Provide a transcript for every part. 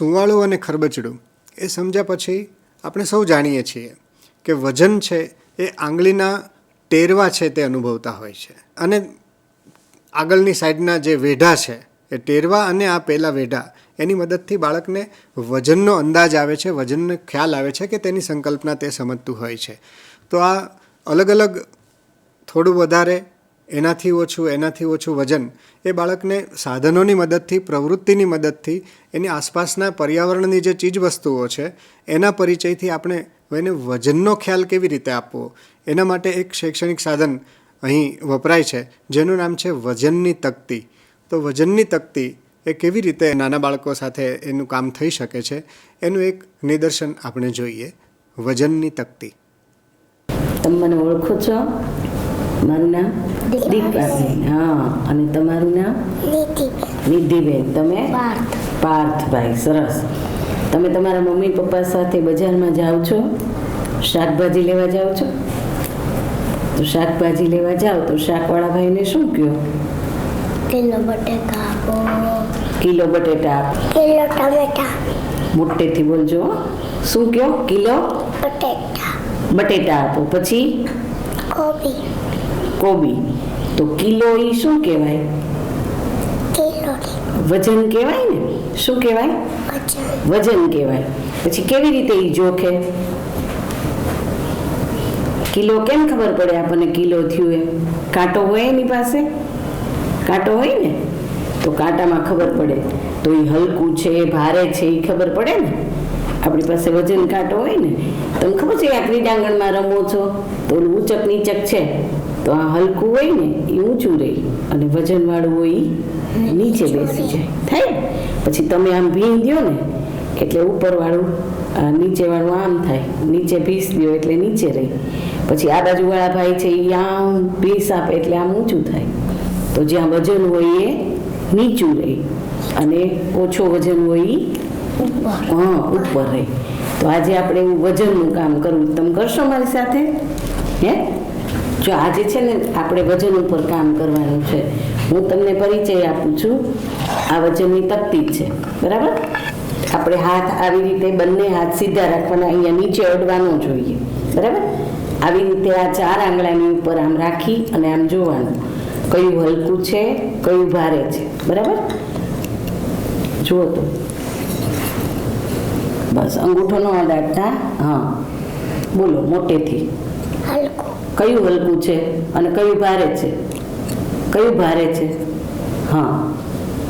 સુંવાળું અને ખરબચડું એ સમજ્યા પછી આપણે સૌ જાણીએ છીએ કે વજન છે એ આંગળીના ટેરવા છે તે અનુભવતા હોય છે. અને આગળની સાઈડના જે વેઢા છે એ ટેરવા અને આ પહેલાં વેઢા એની મદદથી બાળકને વજનનો અંદાજ આવે છે, વજનનો ખ્યાલ આવે છે કે તેની સંકલ્પના તે સમજતું હોય છે. તો આ અલગ અલગ થોડું વધારે એનાથી ઓછું એનાથી ઓછું વજન, એ બાળકને સાધનોની મદદથી, પ્રવૃત્તિની મદદથી, એની આસપાસના પર્યાવરણની જે ચીજ વસ્તુઓ છે, એના પરિચયથી આપણે એને વજનનો ખ્યાલ કેવી રીતે આપવો, એના માટે એક શૈક્ષણિક સાધન અહીં વપરાય છે, જેનું નામ છે વજનની તકતી. તો વજનની તકતી એ કેવી રીતે નાના બાળકો સાથે એનું કામ થઈ શકે છે, એનું એક નિદર્શન આપણે જોઈએ, વજનની તકતી. તમે મને ઓળખો છો? મારું નામ દીપાબેન હા અને તમારું નામ? નિધિબેન. તમે? પાર્થ. પાર્થભાઈ સરસ. તમે તમારા મમ્મી પપ્પા સાથે બજારમાં જાઓ છો? શાકભાજી લેવા જાઓ છો? તો શાકભાજી લેવા જાઓ તો શાકવાળા ભાઈને શું કહો? કિલો બટેકા આપો. કિલો બટેટા આપો. કિલો ટમેટા. મોટેથી બોલજો શું કહો? કિલો? બટેટા. બટેટા આપો. પછી? કોબી. કોબી? તો કિલો એ શું કહેવાય? વજન કહેવાય ને? શું કહેવાય? વજન કહેવાય. પછી કેવી રીતે એ જોખે? કિલો કેમ ખબર પડે આપણને કિલો થયું એમ? કાંટો હોય એની પાસે? કાંટો હોય ને? તો કાંટામાં ખબર પડે. તો એ હલકું છે ભારે છે એ ખબર પડે ને? આપણી પાસે વજન કાંટો હોય ને? તમને ખબર છે આ ક્રીડાંગણમાં રમો છો? તો ઊંચક નીચક છે. તો આ હલકું હોય ને એ ઊંચું રહે અને વજનવાળું હોય એ નીચે બેસી જાય. થાય પછી તમે આમ ભીન દો ને એટલે ઉપરવાળું નીચેવાળું આમ થાય. નીચે ભીસ દો એટલે નીચે રહી. પછી આ બાજુવાળા ભાઈ છે એ આમ ભીસ આપે એટલે આમ ઊંચું થાય. તો જ્યાં વજન હોય એ નીચું રહે અને ઓછો વજન હોય એ હા ઉપર રહે. તો આજે આપણે એવું વજનનું કામ કરવું. તમે કરશો મારી સાથે? હે? જો આજે છે ને આપણે વજન ઉપર કામ કરવાનું છે, હું તમને પરિચય આપું છું. આ વજનની તકતી છે, બરાબર? આપણે હાથ આવી રીતે બંને હાથ સીધા રાખવાના, અહીંયા નીચે અડવાનો જોઈએ, બરાબર? આવી રીતે આ ચાર આંગળાની ઉપર આમ રાખી અને આમ જોવાનું, કયું હલકું છે, કયું ભારે છે, બરાબર? જુઓ તો. બસ, અંગૂઠો ન અડાડતા, હા. બોલો, મોટેથી. કયું હલકું છે અને કયું ભારે છે? કયું ભારે છે? હા.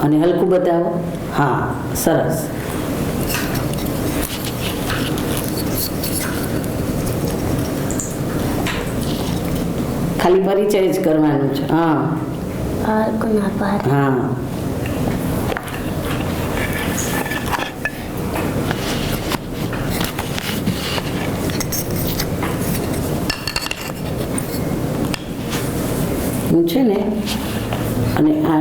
અને હલકું બતાવો? હા. સરસ. ખાલી પરિચય જ કરવાનું છે. હા. હા. હું છે ને, અને આ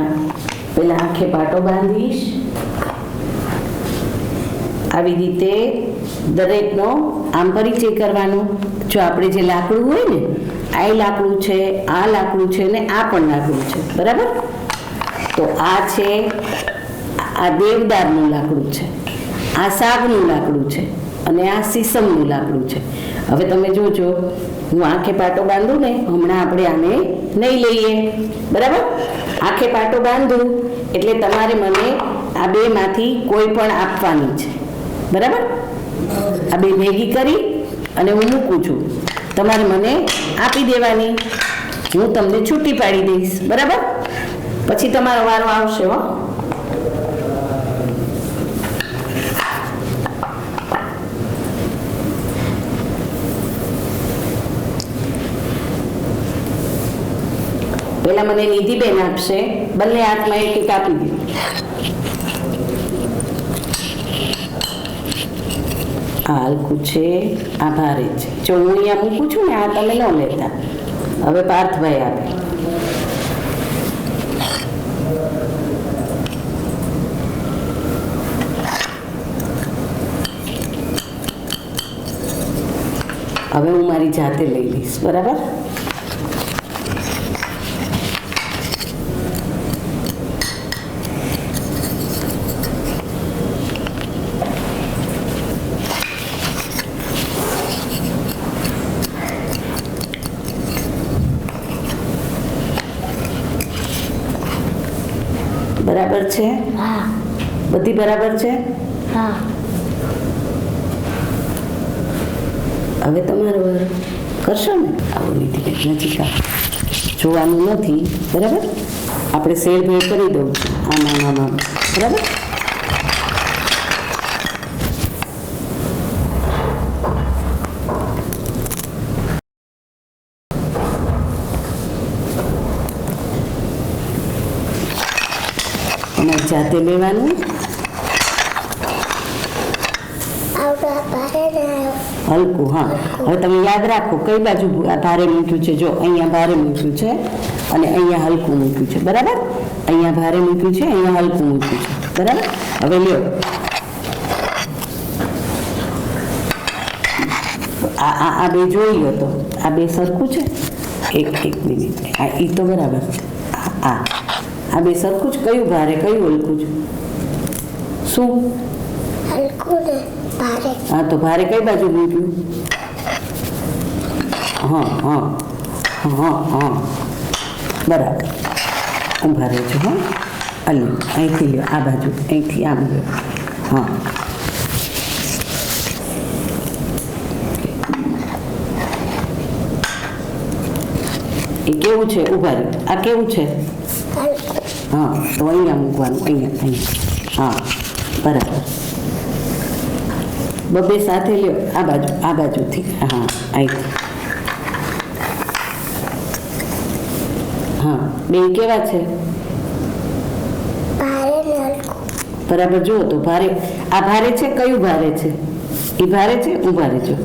પેલા આંખે પાટો બાંધીશ. આવી રીતે દરેકનો આમ પરિચય કરવાનો. જો આપણે જે લાકડું હોય ને આ લાકડું છે, આ લાકડું છે ને, આ પણ લાકડું છે. બરાબર? તો આ છે, આ દેવદારનું લાકડું છે, આ સાગનું લાકડું છે, અને આ સીસમનું લાકડું છે. હવે તમે જોજો હું આંખે પાટો બાંધું ને, હમણાં આપણે આને નહીં લઈએ. બરાબર? આંખે પાટો બાંધું, એટલે તમારે મને આ બેમાંથી કોઈ પણ આપવાની છે. બરાબર? આ બે ભેગી કરી અને હું મૂકું છું. તમારે મને આપી દેવાની. હું તમને છૂટી પાડી દઈશ. બરાબર? પછી તમારો વારો આવશે હો. પેલા મને નિધિબેન આપશે. બંને હાથમાં એક એક આપી દે. આ હલકું છે, આ ભારે છે. જો હું અહીંયા મૂકું છું ને, આ તમે ન લેતા. હવે પાર્થભાઈ આપે. હવે હું મારી જાતે લઈ લઈશ, બરાબર? બરાબર છે? હા. બધી બરાબર છે? હા. હવે તમારો વાર કરશો ને? આવું નીતિ નથી. જોવાનું નથી બરાબર? આપણે શેર ભેળ કરી દઉં આમાં આમાં. બરાબર તમારે જાતે લેવાનું? હલકું હા. હવે તમે યાદ રાખો કઈ બાજુ ભારે મૂક્યું છે? જો અહીંયા ભારે મૂક્યું છે અને અહીંયા હલકું મૂક્યું છે. બરાબર? અહીંયા ભારે મૂક્યું છે અહીંયા હલકું મૂક્યું છે. બરાબર? હવે લ્યો. આ આ આ બે જોઈ લો તો. આ બે સરખું છે? એક એક મિનિટ. આ એ તો બરાબર આ. આ આ બે સરખું જ કયું ભારે કયું હલકું છે શું હલકું ને ભારે હા તો ભારે કઈ બાજુ મૂક્યું હા હા હા હા બરાબર ઊભા રહેજો હા અલ્યો અહીંથી લ્યો આ બાજુ અહીંથી આમ લ્યો હા એ કેવું છે ઊભા રહ્યો આ કેવું છે હલકું હા તો અહીંયા મૂકવાનું અહીંયા અહીંયા હા બરાબર બબે સાથે લ્યો આ બાજુ આ બાજુથી હા આવી હા બે કેવા છે બરાબર જુઓ તો ભારે આ ભારે છે કયું ભારે છે એ ભારે છે ઊભા રહેજો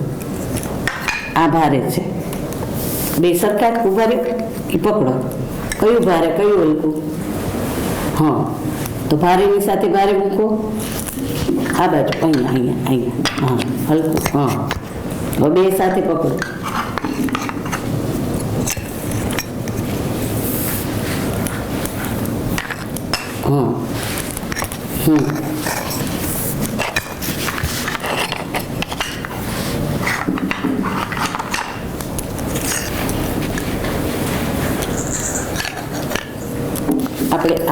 આ ભારે છે બે સરખા ઊભા ઊભા રહે એ પકડો કયું ભારે કયું હલકું હા. તો ભારેની સાથે ભારે મૂકો. આ બાજુ, અહીંયા અહીંયા અહીંયા. હા, હલકું. હા. હવે બે સાથે પકડો. હા. હમ.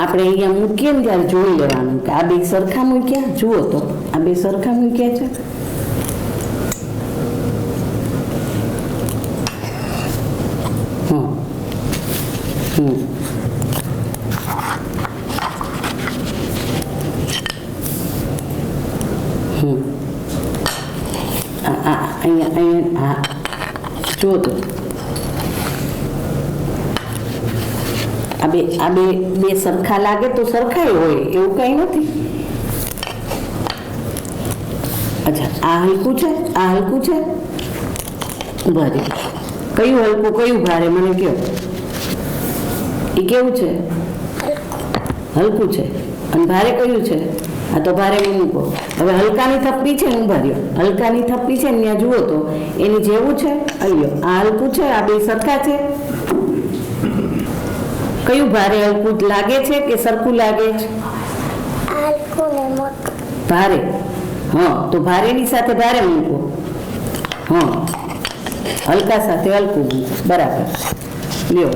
આપણે આપણે અહીંયા મૂકીએ ને ત્યારે જોઈ લેવાનું કે આ બે સરખા મૂક્યા, જુઓ તો, આ બે સરખા મૂક્યા છે. હમ હમ હમ આ આ અહીંયા અહીંયા હા જુઓ તો આ બે, આ બે બે સરખા લાગે તો સરખા હોય, એવું કંઈ નથી. અચ્છા, આ હલકું છે? આ હલકું છે? ભારે. કયું હલકું, કયું ભારે, મને કહો એ કેવું છે? હલકું છે. અને ભારે કયું છે? આ તો ભારે મૂકો. હવે હલકાની થપ્પી છે ને ભર્યો. હલકાની થપ્પી છે ને ત્યાં જુઓ તો, એની જેવું છે? અહીંયા આ હલકું છે, આ બે સરખા છે? કયું ભારે હલકું લાગે છે કે સરખું લાગે છે? ભારે. હા તો ભારેની સાથે ભારે મૂકો. હા. હલકા સાથે હલકું મૂકો. બરાબર. લ્યો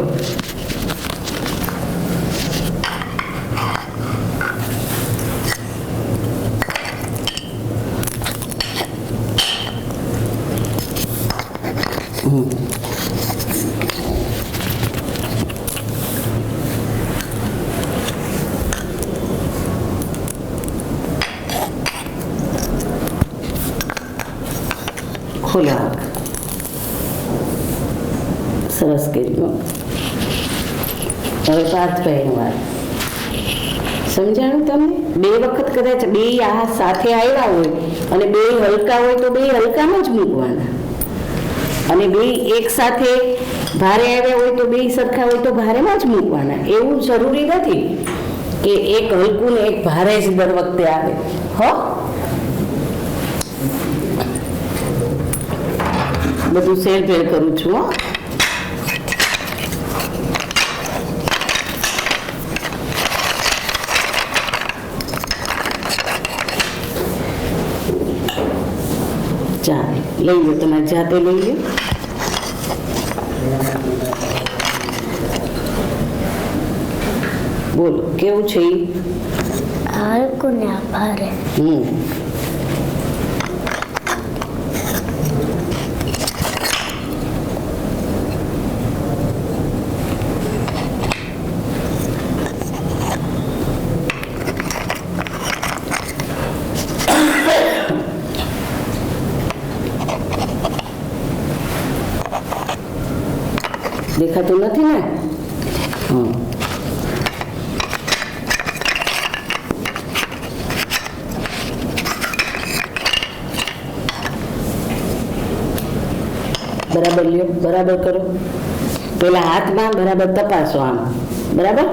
હમ. ખોલા સરસ કર્યું હવે પાર્થભાઈનો વાત સમજાણું તમને? બે વખત કદાચ બે આ સાથે આવ્યા હોય અને બે હલકા હોય તો બે હલકામાં જ મૂકવાના. અને બે એક સાથે ભારે આવ્યા હોય તો બે સરખા હોય તો ભારેમાં જ મૂકવાના. એવું જરૂરી નથી કે એક હલકું ને એક ભારે જ દર વખતે આવે. હો? બધું શેર ભેર કરું છું, હો ચાલો લઈ લો તમારે જાતે લઈ લો. બોલો કેવું છે હલકું ને ભારે હમ. દેખાતું નથી ને? બરાબર લ્યો, બરાબર કરો. પેલા હાથમાં બરાબર તપાસો આમ. બરાબર?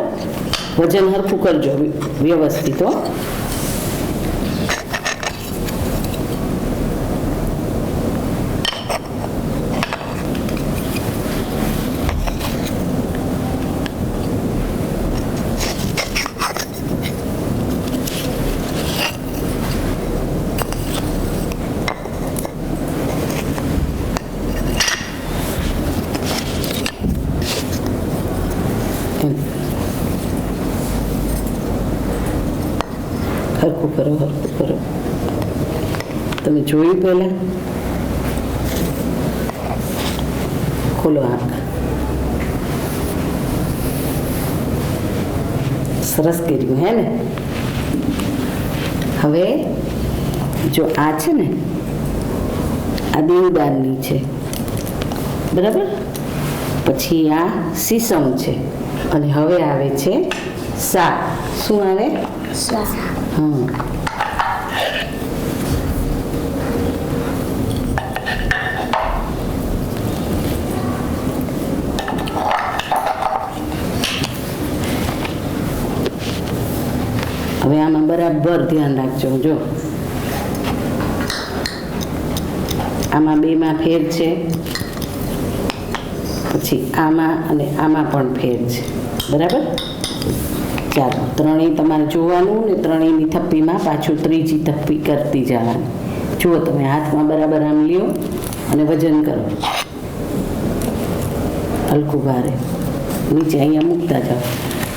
વજન હરખું કરજો વ્યવસ્થિત હો એમ. હરખું કરો હરખું કરો તમે જોયું પહેલા? ખોલો આંખ સરસ કર્યું હે ને? હવે જો આ છે ને આ દેવદારની છે. બરાબર? પછી આ સીસમ છે. અને હવે આવે છે સા શું આવે? સા હા હવે આમાં બરાબર ધ્યાન રાખજો, જો. આમાં બેમાં ફેર છે. પછી આમાં અને આમાં પણ ફેર છે. બરાબર? ચાલો, ત્રણેય તમારે જોવાનું ને ત્રણેયની થપ્પીમાં પાછું ત્રીજી થપ્પી કરતી જવાની. જુઓ તમે હાથમાં બરાબર આમ લ્યો અને વજન કરો. હલકું ભારે. નીચે અહીંયા મૂકતા જાઓ.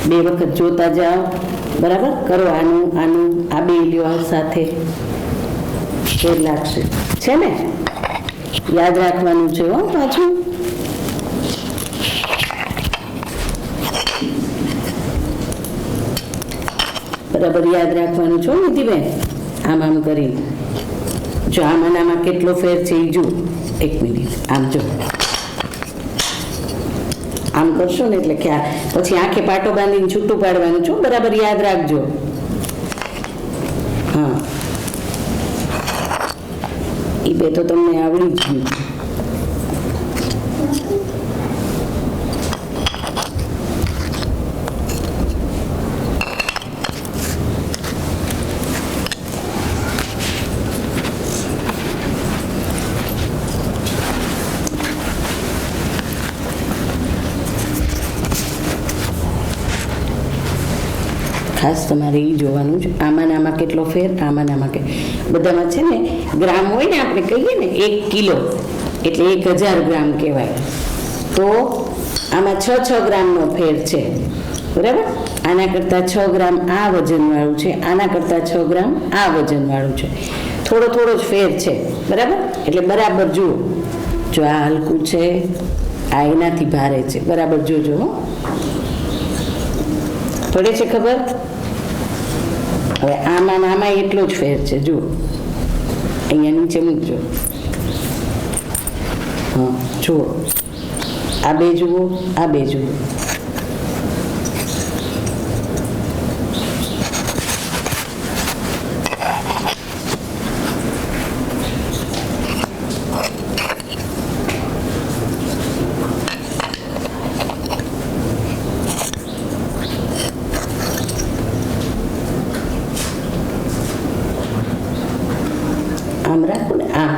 બે વખત જોતા જાઓ. બરાબર? કરો આનું આનું, આ બે લ્યો સાથે. ફેર લાગશે. છે ને? યાદ રાખવાનું છે હો પાછું. બરાબર યાદ રાખવાનું છો નીતિબેન આમ આમ કરી જો આમાં આમાં કેટલો ફેર છે એ જો એક મિનિટ. આમ જો. આમ કરશો ને એટલે ખ્યાલ પછી આંખે પાટો બાંધીને છૂટું પાડવાનું છું બરાબર યાદ રાખજો. હા. એ બે તો તમને આવડી જ તમારે એ જોવાનું છે આમાં આમાં કેટલો ફેર, આમાં આમાં કે. બધામાં છે ને, ગ્રામ હોય ને આપણે કહીએ ને, એક કિલો, એટલે એક હજાર ગ્રામ કહેવાય. તો આમાં છ છ ગ્રામનો ફેર છે. બરાબર? આના કરતાં છ ગ્રામ આ વજનવાળું છે, આના કરતાં છ ગ્રામ આ વજનવાળું છે. થોડો થોડો જ ફેર છે. બરાબર? એટલે બરાબર જુઓ. જો આ હલકું છે, આ એનાથી ભારે છે. બરાબર જોજો હો. પડે છે ખબર? હવે આમાં આમાં એટલો જ ફેર છે, જુઓ. અહીંયા નીચે મૂકજો. હા, જુઓ. આ બે જુઓ, આ બે જુઓ આમ રાખો ને આમ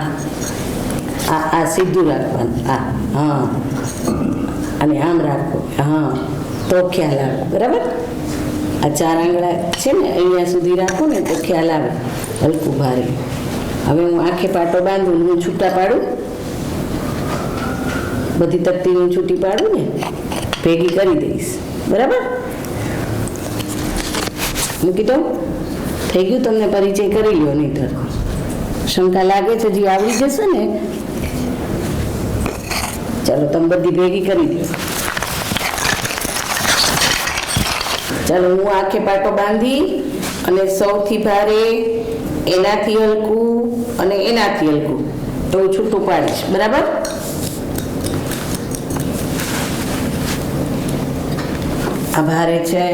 આ આ સીધું રાખવાનું આ હા અને આમ રાખો. હા, તો ખ્યાલ આવે. બરાબર? આ ચાર આંગળા છે ને, અહીંયા સુધી રાખો ને, તો ખ્યાલ આવે. હલકું ભારે. હવે હું આંખે પાટો બાંધું હું છૂટા પાડું. બધી તકતી હું છૂટી પાડું ને, ભેગી કરી દઈશ. બરાબર? મૂકી દઉં? થઈ ગયું તમને પરિચય, કરી લ્યો નહીં શંકા લાગે છે, હજી આવડી જશે ને ચાલો, તમે બધી ભેગી કરી દો. ચાલો, હું આખે પાટો બાંધી અને સૌથી ભારે એનાથી હલકું અને એનાથી હલકું. તો હું છૂટું પાડીશ. બરાબર? આ ભારે છે,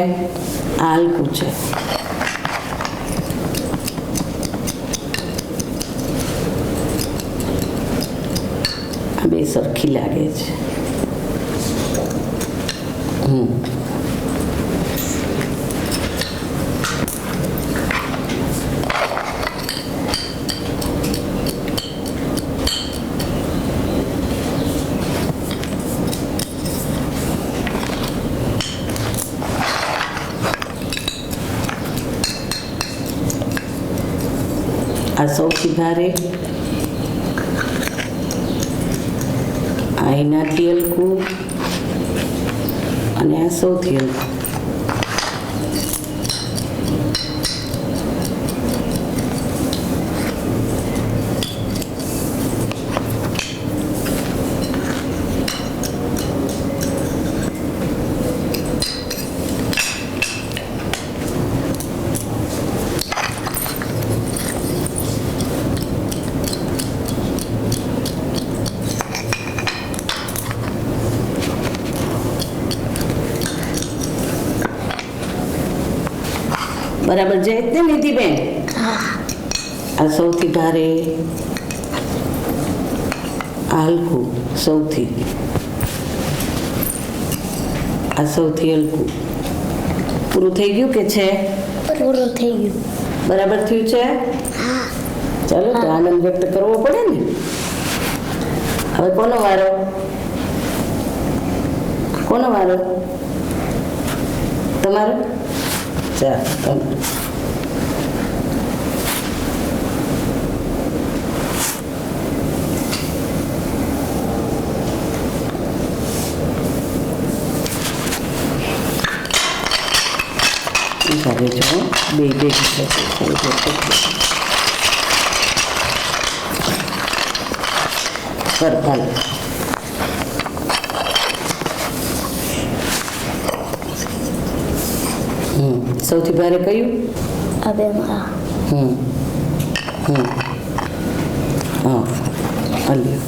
આ હલકું છે. આ સરખી લાગે છે. આ સૌથી ભારે આ એનાથી હલકું અને આ સૌથી હલકું બરાબર જાય ને નિધિબેન. આ સૌથી ભારે હલકું સૌથી. આ સૌથી હલકું. પૂરું થઈ ગયું કે છે? પૂરું થઈ ગયું. બરાબર થયું છે? ચાલો તો આનંદ વ્યક્ત કરવો પડે ને. હવે કોનો વારો? કોનો વારો? તમારો? ચાલો તમે હવે જો બે બે કર ભાલ હમ સૌથી ભારે કયું હવે આ હમ હમ હા હલ્યો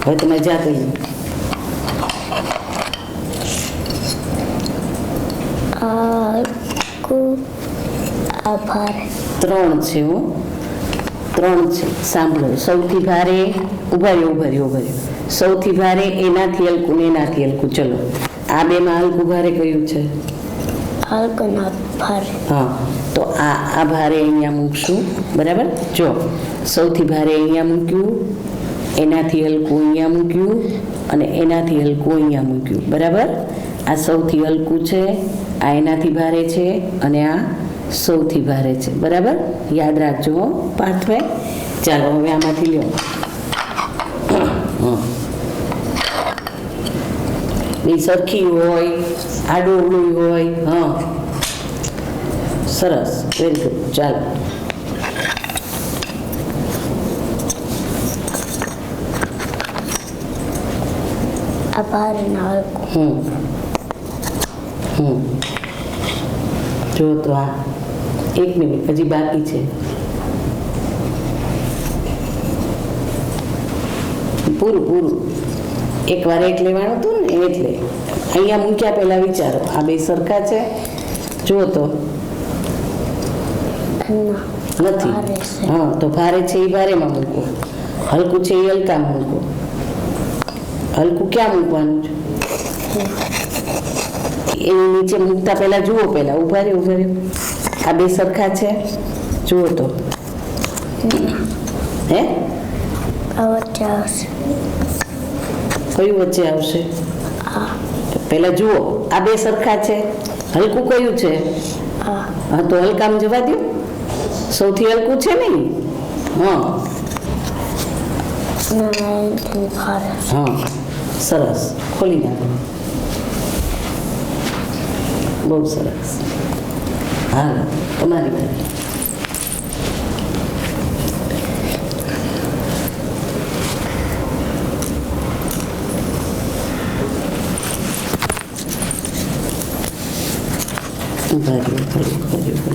હવે તમે જા કહ્યું હલકું આભાર. ત્રણ છે હો. ત્રણ છે. સાંભળો. સૌથી ભારે ઊભા રહ્યો ઊભા રહ્યો ઊભા રહ્યો. સૌથી ભારે એનાથી હલકું ને એનાથી હલકું. ચલો. આ બેમાં હલકું ભારે કયું છે? હલકું ભારે. હા. તો આ આ ભારે અહીંયા મૂકશું. બરાબર? જો. સૌથી ભારે અહીંયા મૂક્યું. એનાથી હલકું અહીંયા મૂક્યું. અને એનાથી હલકું અહીંયા મૂક્યું. બરાબર? આ સૌથી હલકું છે. આ એનાથી ભારે છે અને આ સૌથી ભારે છે. બરાબર? યાદ રાખજો પાર્થભાઈ. ચાલો હવે આમાંથી લ્યો. હં. એ સરખી હોય આડું હોય હા. સરસ. વેરી ગુડ ચાલો. આભાર હમ. હમ. જો તો આ એક મિનિટ હજી બાકી છે. પૂરું પૂરું. એકવાર એક લેવાનું હતું ને એટલે અહીંયા મૂક્યા પહેલા વિચારો. આ બે સરખા છે. જુઓ તો. નથી. હા તો ભારે છે એ ભારેમાં મૂકો. હલકું છે એ હલકામાં મૂકો. હલકું ક્યાં મૂકવાનું છે? એની નીચે મૂકતા પહેલા જુઓ પહેલા ઊભા રહ્યો ઊભા રહ્યો આ બે સરખા છે. જુઓ તો. હે? વચ્ચે આવશે. કયું વચ્ચે આવશે? પહેલા જુઓ. આ બે સરખા છે. હલકું કયું છે? હા તો હલકામાં જવા દો સૌથી હલકું છે ને? હા. હા. સરસ. ખોલી નાખો. બહુ સરસ હાલો તમારી બાજુ. ઊભા રહેજો, ઊભા રહેજો.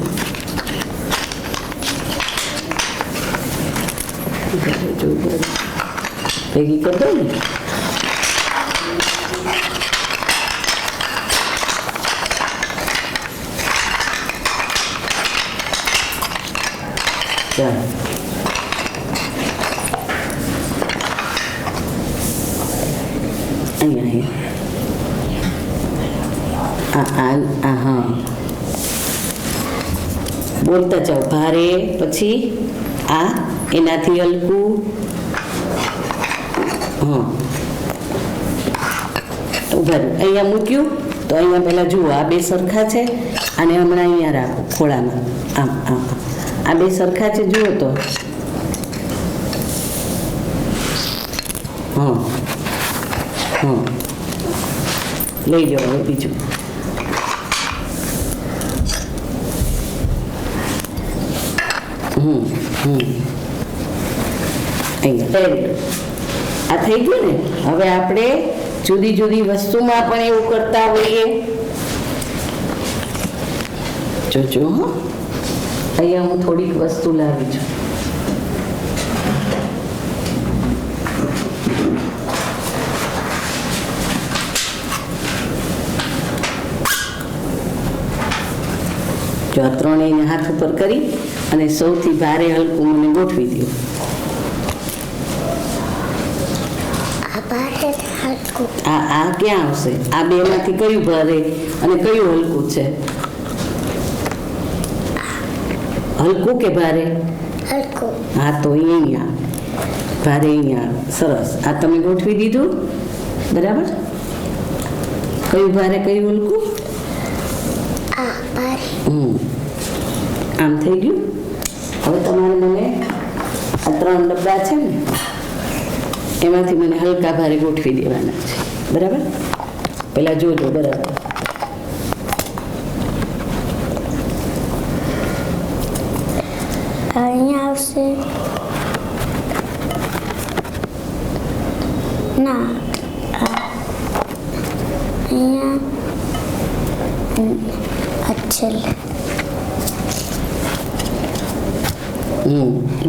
ભેગી કરતો ને ચાલો અહીંયા આ આ હા બોલતા જાઓ ભારે, પછી આ, એનાથી હલકું. હા. ઊભા. અહીંયા મૂક્યું, તો અહીંયા પહેલાં જુઓ, આ બે સરખા છે, અને હમણાં અહીંયા રાખો, ખોળામાં. આમ આમ. આ બે સરખા છે, જુઓ તો. હા હા લઈ જાઓ બીજું. હમ હમ. આ થઈ ગયું ને? હવે આપણે જુદી જુદી વસ્તુમાં પણ એવું કરતા હોઈએ. જોજો, હો. અહીંયા હું થોડીક વસ્તુ લાવી છું. જો આ ત્રણેયને હાથ ઉપર કરી અને સૌથી ભારે હલકું મને ગોઠવી દો. આ ભારે ને હલકું. આ આ ક્યાં આવશે? આ બેમાંથી કયું ભારે અને કયું હલકું છે? હલકું કે ભારે? હલકું. હા તો એ અહીંયા. ભારે અહીંયા. સરસ. આ તમે ગોઠવી દીધું? બરાબર? કયું ભારે કયું હલકું? હમ. આમ થઈ ગયું? હવે તમારે મને આ ત્રણ ડબ્બા છે ને એમાંથી મને હલકા ભારે ગોઠવી દેવાના છે. બરાબર? પહેલાં જોજો બરાબર. અહીંયા આવશે? ના. અહીંયા? આ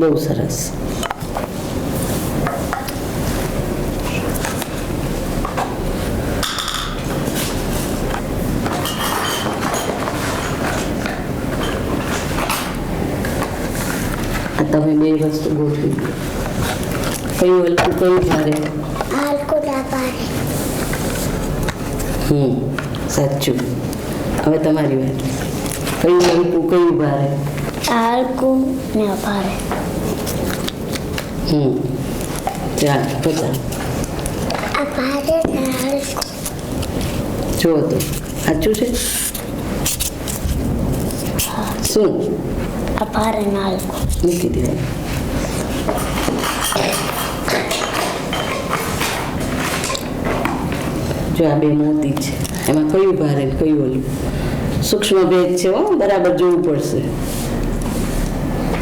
બહુ સરસ આ તમે બે વસ્તુ ગોઠવી કયું હલકું કયું ભારે હમ સાચું. હવે તમારી વાત. કયું હલકું કયું ભારે હલકું ને હમ ચાલ જુઓ તો સાચું છે? શું? આ ભારે ને હલકું મૂકી દે જો આ બે મોતી છે, એમાં કયું ભારે કયું ઓલું? સૂક્ષ્મ ભેદ છે હો, બરાબર જોવું પડશે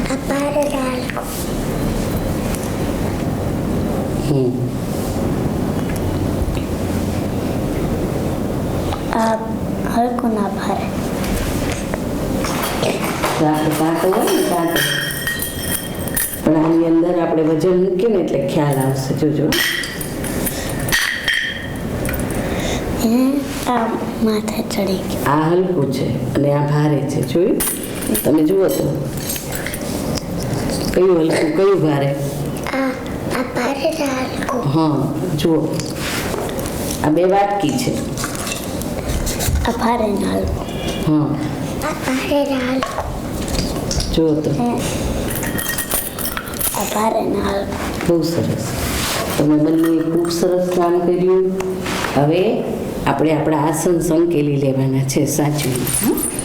આ ભારે ને હલકું હમ આ હલકું ના ભારે તો આપણે કાંટો હોય ને કાંટો પણ આની અંદર આપણે વજન મૂકીએ ને એટલે ખ્યાલ આવશે જોજો. માથે ચડી આ હલકું છે અને આ ભારે છે જોયું? તમે જુઓ તો. કયું હલકું કયું ભારે? હા જુઓ. આ બે વાટકી છે. આ ભારે હલકું. હા. જુઓ તો. આ ભારે બહુ સરસ. તમે બંને ખૂબ સરસ કામ કર્યું. હવે આપણે આપણા આસન સંકેલી લેવાના છે સાચું હં?